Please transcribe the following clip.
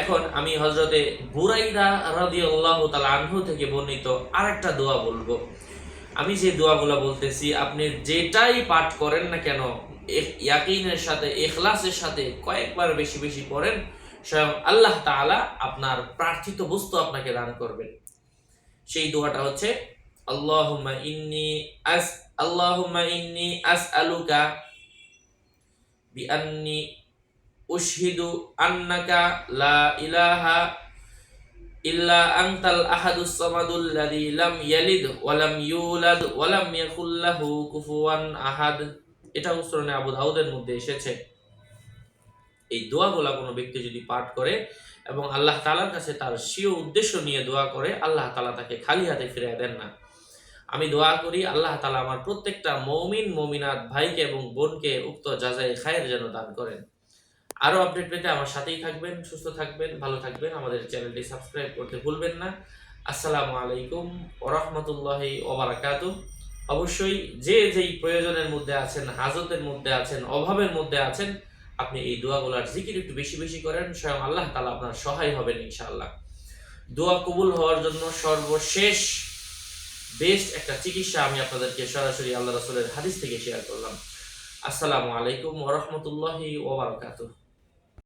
এখন আমি হজরতে বুরাইদা রাদিয়াল্লাহু তাআলা আনহু থেকে বর্ণিত আরেকটা দোয়া বলব। আমি যে দোয়াগুলো বলতেছি, আপনি যেটাই পাঠ করেন না কেন ইয়াকিনের সাথে, ইখলাসের সাথে কয়েকবার বেশি বেশি পড়েন, স্বয়ং আল্লাহ তাআলা আপনার প্রার্থিত বস্তু আপনাকে দান করবেন। সেই দোয়াটা হচ্ছে, আল্লাহুম্মা ইন্নি আস, আল্লাহুম্মা ইন্নি আসআলুকা বিআন্নি উশহিদু আন্নাকা লা ইলাহা ইল্লা আনতাল আহাদুস সামাদুল লাযী লাম ইয়ালিদ ওয়া লাম ইউলাদ ওয়া লাম ইয়াকুল লাহু কুফুয়ান আহাদ। এটা উচ্চারণে আবু দাউদের মধ্যে এসেছে। এই দোয়াগুলা কোনো ব্যক্তি যদি পাঠ করে এবং আল্লাহ তাআলার কাছে তার স্বীয় উদ্দেশ্য নিয়ে দোয়া করে, আল্লাহ তাআলা তাকে খালি হাতে ফিরিয়ে দেন না। আমি দোয়া করি, আল্লাহ তাআলা আমার প্রত্যেকটা মৌমিন, মমিনাত, ভাইকে এবং বোনকে উক্ত যাজাই খায়ের যেন দান করেন। আরও আপডেট পেতে আমার সাথেই থাকবেন, সুস্থ থাকবেন, ভালো থাকবেন। আমাদের চ্যানেলটি সাবস্ক্রাইব করতে ভুলবেন না। আসসালামু আলাইকুম ওরহমতুল্লাহি ওবারাকাত। অবশ্যই যে যেই প্রয়োজনের মধ্যে আছেন, হাজতের মধ্যে আছেন, অভাবের মধ্যে আছেন, আপনি এই দোয়াগুলার জিকির একটু বেশি বেশি করেন, স্বয়ং আল্লাহ তালা আপনার সহায় হবেন ইনশাআল্লাহ। দোয়া কবুল হওয়ার জন্য সর্বশেষ বেস্ট একটা চিকিৎসা আমি আপনাদেরকে সরাসরি আল্লাহ রসুলের হাদিস থেকে শেয়ার করলাম। আসসালামু আলাইকুম ওরহমতুল্লাহি ওবরাকাতুহ